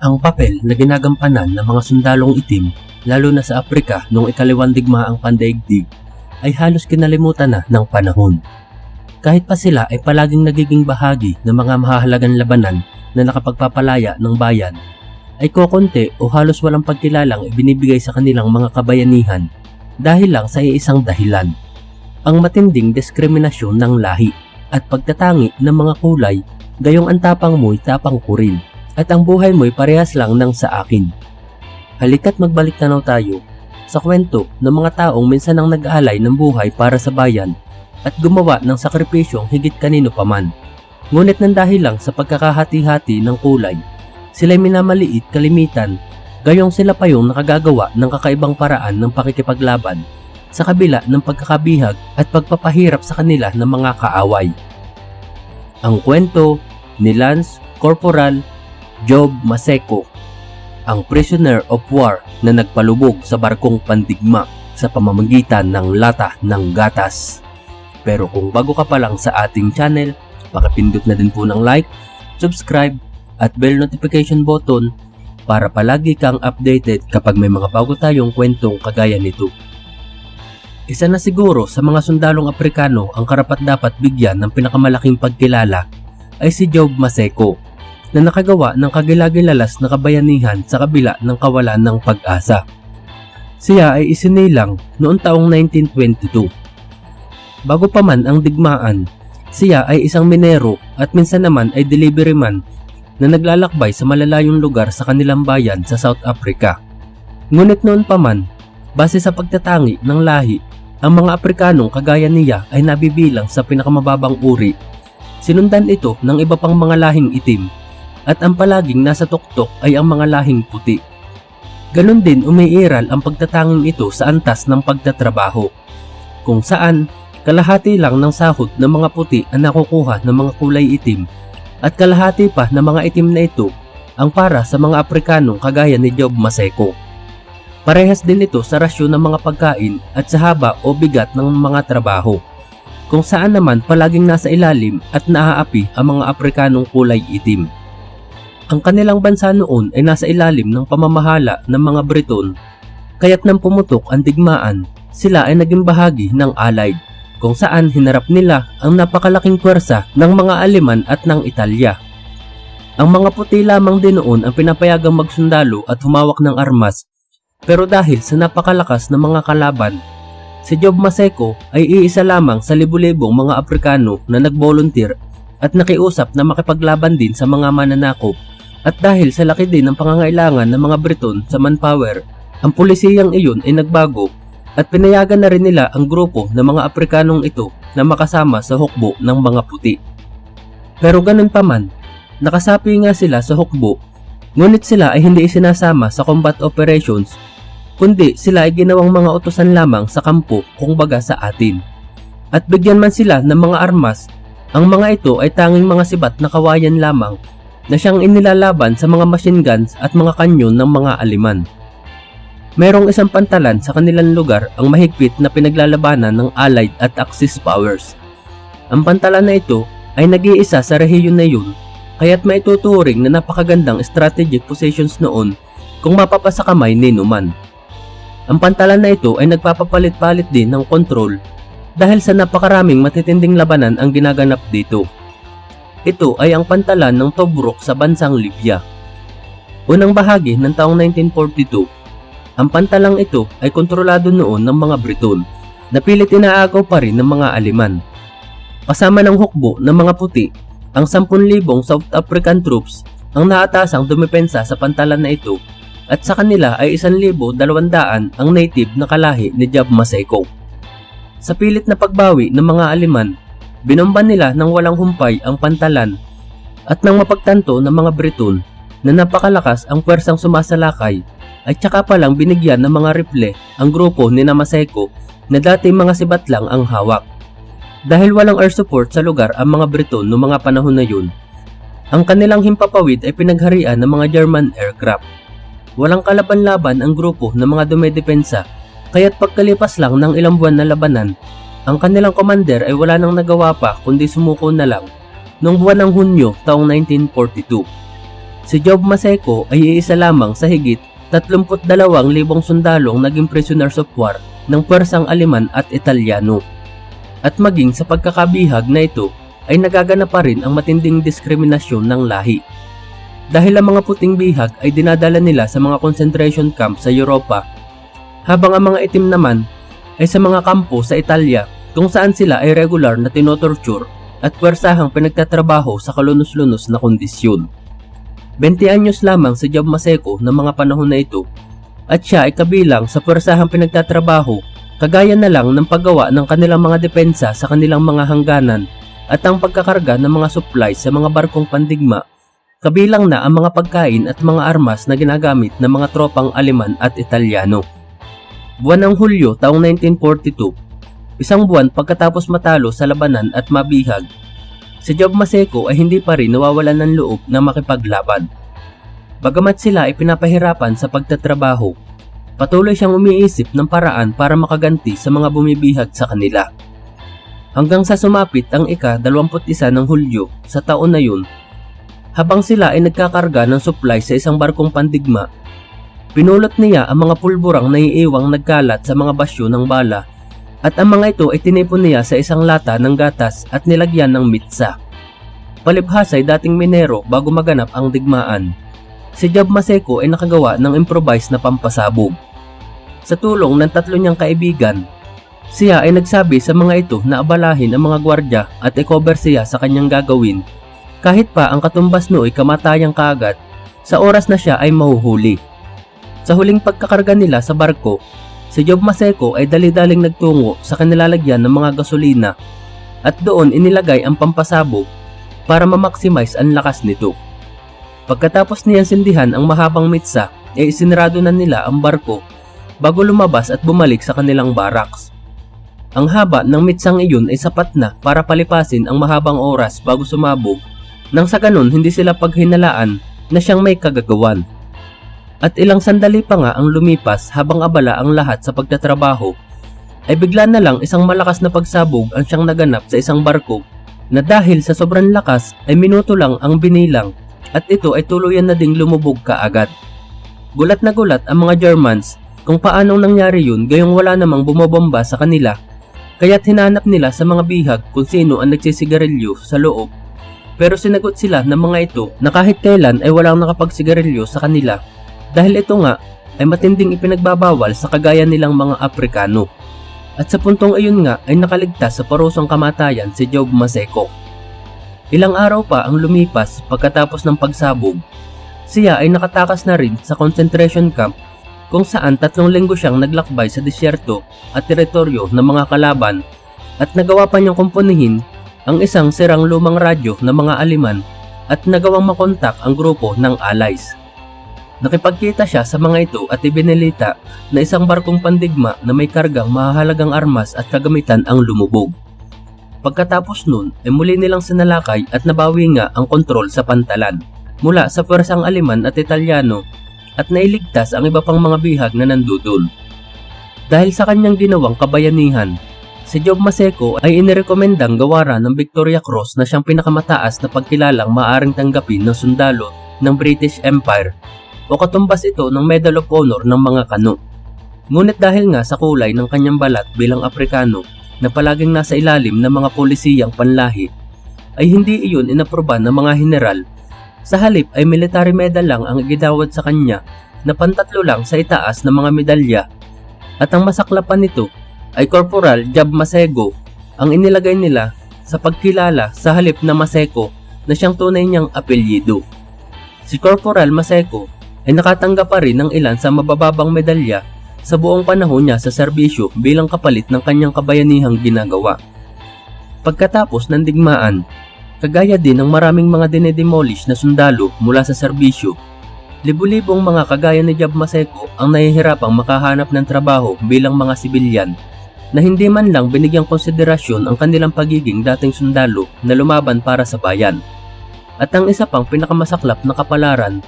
Ang papel na ginagampanan ng mga sundalong itim, lalo na sa Aprika noong ikaliwang digmaang pandaigdig, ay halos kinalimutan na ng panahon. Kahit pa sila ay palaging nagiging bahagi ng mga mahahalagang labanan na nakapagpapalaya ng bayan, ay kokonti o halos walang pagkilalang ibinibigay sa kanilang mga kabayanihan dahil lang sa iisang dahilan. Ang matinding diskriminasyon ng lahi at pagtatangi ng mga kulay gayong ang tapang mo'y tapang ko rin at ang buhay mo'y parehas lang ng sa akin. Halika't magbalik tanaw tayo sa kwento ng mga taong minsan ang nag-aalay ng buhay para sa bayan at gumawa ng sakripisyong higit kanino paman. Ngunit nang dahil lang sa pagkakahati-hati ng kulay, sila'y minamaliit kalimitan, gayong sila pa yung nakagagawa ng kakaibang paraan ng pakikipaglaban sa kabila ng pagkakabihag at pagpapahirap sa kanila ng mga kaaway. Ang kwento ni Lance Corporal Job Maseko, ang prisoner of war na nagpalubog sa barkong pandigma sa pamamagitan ng lata ng gatas. Pero kung bago ka pa lang sa ating channel, pakipindot na din po ng like, subscribe, at bell notification button para palagi kang updated kapag may mga bago tayong kwentong kagaya nito. Isa na siguro sa mga sundalong Aprikano ang karapat dapat bigyan ng pinakamalaking pagkilala ay si Job Maseko na nakagawa ng kagilagilalas na kabayanihan sa kabila ng kawalan ng pag-asa. Siya ay isinilang noong taong 1922. Bago pa man ang digmaan, siya ay isang minero at minsan naman ay delivery man na naglalakbay sa malalayong lugar sa kanilang bayan sa South Africa. Ngunit noon pa man, base sa pagtatangi ng lahi, ang mga Aprikanong kagaya niya ay nabibilang sa pinakamababang uri. Sinundan ito ng iba pang mga lahing itim at ang palaging nasa tuktok ay ang mga lahing puti. Ganon din umiiral ang pagtatanging ito sa antas ng pagtatrabaho, kung saan kalahati lang ng sahod ng mga puti ang nakukuha ng mga kulay itim at kalahati pa ng mga itim na ito ang para sa mga Aprikanong kagaya ni Job Maseko. Parehas din ito sa rasyon ng mga pagkain at sa haba o bigat ng mga trabaho, kung saan naman palaging nasa ilalim at naaapi ang mga Aprikanong kulay itim. Ang kanilang bansa noon ay nasa ilalim ng pamamahala ng mga Briton, kaya't nang pumutok ang digmaan, sila ay naging bahagi ng Allied, kung saan hinarap nila ang napakalaking pwersa ng mga Aleman at ng Italya. Ang mga puti lamang din noon ang pinapayagang magsundalo at humawak ng armas, pero dahil sa napakalakas ng mga kalaban, si Job Maseko ay iisa lamang sa libu-libong mga Aprikano na nag-volunteer at nakiusap na makipaglaban din sa mga mananakop at dahil sa laki din ng pangangailangan ng mga Briton sa manpower, ang pulisiyang iyon ay nagbago at pinayagan na rin nila ang grupo ng mga Aprikanong ito na makasama sa hukbo ng mga puti. Pero ganun pa man, nakasapi nga sila sa hukbo, ngunit sila ay hindi isinasama sa combat operations, kundi sila ay ginawang mga utosan lamang sa kampo kung baga sa atin. At bigyan man sila ng mga armas, ang mga ito ay tanging mga sibat na kawayan lamang na siyang inilalaban sa mga machine guns at mga kanyon ng mga Aliman. Merong isang pantalan sa kanilang lugar ang mahigpit na pinaglalabanan ng Allied at Axis powers. Ang pantalan na ito ay nag-iisa sa rehiyon na yun kaya't maituturing na napakagandang strategic positions noon kung mapapasa kamay ni Numan. Ang pantalan na ito ay nagpapapalit-palit din ng control dahil sa napakaraming matitinding labanan ang ginaganap dito. Ito ay ang pantalan ng Tobruk sa bansang Libya. Unang bahagi ng taong 1942, ang pantalang ito ay kontrolado noon ng mga Briton na pilit inaagaw pa rin ng mga Aleman. Kasama ng hukbo ng mga puti, ang 10,000 South African troops ang naatasang dumepensa sa pantalan na ito at sa kanila ay 1,200 ang native na kalahi ni Job Maseko. Sa pilit na pagbawi ng mga Aleman Binomban nila ng walang humpay ang pantalan at nang mapagtanto ng mga Briton na napakalakas ang pwersang sumasalakay ay tsaka palang binigyan ng mga riple ang grupo ni Namaseko na dati mga sibat lang ang hawak. Dahil walang air support sa lugar ang mga Briton noong mga panahon na yun, ang kanilang himpapawid ay pinagharian ng mga German aircraft. Walang kalaban-laban ang grupo ng mga dumedepensa kaya't pagkalipas lang ng ilang buwan na labanan ang kanilang commander ay wala nang nagawa pa kundi sumuko na lang noong buwan ng Hunyo taong 1942. Si Job Maseco ay iisa lamang sa higit 32,000 sundalong naging prisoners of war ng puwersang Aleman at Italyano. At maging sa pagkakabihag na ito ay nagaganap pa rin ang matinding diskriminasyon ng lahi. Dahil ang mga puting bihag ay dinadala nila sa mga concentration camp sa Europa, habang ang mga itim naman ay sa mga kampo sa Italia kung saan sila ay regular na tinotorture at puwersahang pinagtatrabaho sa kalunos-lunos na kondisyon. 20 anyos lamang si Job Maseco ng mga panahon na ito at siya ay kabilang sa puwersahang pinagtatrabaho kagaya na lang ng paggawa ng kanilang mga depensa sa kanilang mga hangganan at ang pagkakarga ng mga supplies sa mga barkong pandigma kabilang na ang mga pagkain at mga armas na ginagamit ng mga tropang Aleman at Italyano. Buwan ng Hulyo taong 1942, isang buwan pagkatapos matalo sa labanan at mabihag, si Job Maseco ay hindi pa rin nawawalan ng loob na makipaglaban. Bagamat sila ay pinapahirapan sa pagtatrabaho, patuloy siyang umiisip ng paraan para makaganti sa mga bumibihag sa kanila. Hanggang sa sumapit ang ika-21 ng Hulyo sa taon na yun, habang sila ay nagkakarga ng supply sa isang barkong pandigma, pinulot niya ang mga pulburang naiiwang nagkalat sa mga basyo ng bala at ang mga ito ay tinipon niya sa isang lata ng gatas at nilagyan ng mitsa. Palibhas ay dating minero bago maganap ang digmaan. Si Job Maseco ay nakagawa ng improvised na pampasabog. Sa tulong ng tatlo niyang kaibigan, siya ay nagsabi sa mga ito na abalahin ang mga gwardya at i-cover siya sa kanyang gagawin kahit pa ang katumbas nooy kamatayang kaagad sa oras na siya ay mahuhuli. Sa huling pagkakarga nila sa barko, si Job Maseco ay dali-daling nagtungo sa kanilalagyan ng mga gasolina at doon inilagay ang pampasabog para ma-maximize ang lakas nito. Pagkatapos niyang sindihan ang mahabang mitsa, ay isinarado na nila ang barko bago lumabas at bumalik sa kanilang barracks. Ang haba ng mitsang iyon ay sapat na para palipasin ang mahabang oras bago sumabog nang sa ganun hindi sila paghinalaan na siyang may kagagawan. At ilang sandali pa nga ang lumipas habang abala ang lahat sa pagtatrabaho, ay bigla na lang isang malakas na pagsabog ang siyang naganap sa isang barko na dahil sa sobrang lakas ay minuto lang ang binilang at ito ay tuluyan na ding lumubog kaagad. Gulat na gulat ang mga Germans kung paanong nangyari yun gayong wala namang bumobomba sa kanila kaya't hinanap nila sa mga bihag kung sino ang nagsisigarilyo sa loob pero sinagot sila ng mga ito na kahit kailan ay walang nakapagsigarilyo sa kanila dahil ito nga ay matinding ipinagbabawal sa kagaya nilang mga Aprikano. At sa puntong iyon nga ay nakaligtas sa parusong kamatayan si Job Maseco. Ilang araw pa ang lumipas pagkatapos ng pagsabog. Siya ay nakatakas na rin sa concentration camp kung saan tatlong linggo siyang naglakbay sa disyerto at teritoryo ng mga kalaban at nagawa pa niyang kumpunihin ang isang sirang lumang radyo ng mga Aliman at nagawang makontak ang grupo ng Allies. Nakipagkita siya sa mga ito at ibinilita na isang barkong pandigma na may kargang mahalagang armas at kagamitan ang lumubog. Pagkatapos nun ay muli nilang sinalakay at nabawi nga ang kontrol sa pantalan mula sa pwersang Aliman at Italyano at nailigtas ang iba pang mga bihag na nandudol. Dahil sa kanyang ginawang kabayanihan, Si Job Maseco ay inirekomendang gawaran ng Victoria Cross na siyang pinakamataas na pagkilalang maaring tanggapin ng sundalo ng British Empire o katumbas ito ng Medal of Honor ng mga kano. Ngunit dahil nga sa kulay ng kanyang balat bilang Aprikano na palaging nasa ilalim ng mga polisiyang panlahi, ay hindi iyon inaproban ng mga general. Sa halip ay military medal lang ang igidawad sa kanya na pantatlo lang sa itaas ng mga medalya at ang masaklapan nito ay Corporal Jab Masego ang inilagay nila sa pagkilala sa halip na Maseko na siyang tunay niyang apelyido. Si Corporal Maseko ay nakatanggap pa rin ng ilan sa mabababang medalya sa buong panahon niya sa serbisyo bilang kapalit ng kanyang kabayanihang ginagawa. Pagkatapos ng digmaan, kagaya din ng maraming mga dinedemolish na sundalo mula sa serbisyo, libu-libong mga kagaya ni Jab Maseko ang nahihirapang makahanap ng trabaho bilang mga sibilyan na hindi man lang binigyang konsiderasyon ang kanilang pagiging dating sundalo na lumaban para sa bayan. At ang isa pang pinakamasaklap na kapalaran,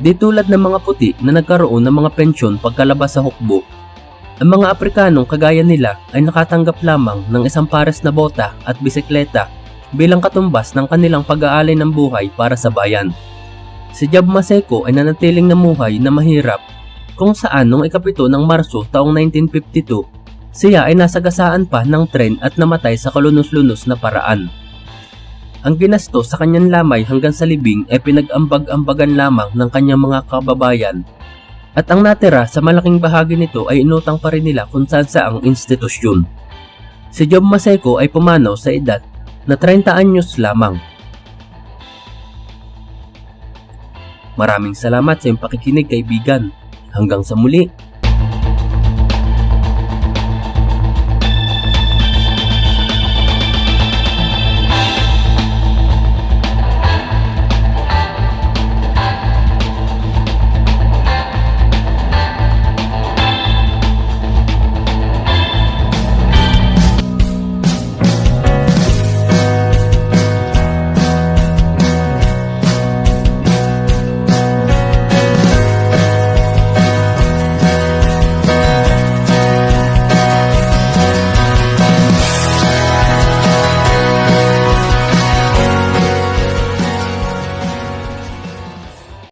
di tulad ng mga puti na nagkaroon ng mga pensyon pagkalabas sa hukbo, ang mga Aprikanong kagaya nila ay nakatanggap lamang ng isang pares na bota at bisikleta bilang katumbas ng kanilang pag-aalay ng buhay para sa bayan. Si Job Maseco ay nanatiling namuhay na mahirap kung saan noong ikapito ng Marso taong 1952, siya ay nasagasaan pa ng tren at namatay sa kalunos-lunos na paraan. Ang ginasto sa kanyang lamay hanggang sa libing ay pinag-ambag-ambagan lamang ng kanyang mga kababayan at ang natira sa malaking bahagi nito ay inutang pa rin nila kung saan sa ang institusyon. Si Job Maseco ay pumanaw sa edad na 30 anyos lamang. Maraming salamat sa iyong pakikinig kaibigan. Hanggang sa muli.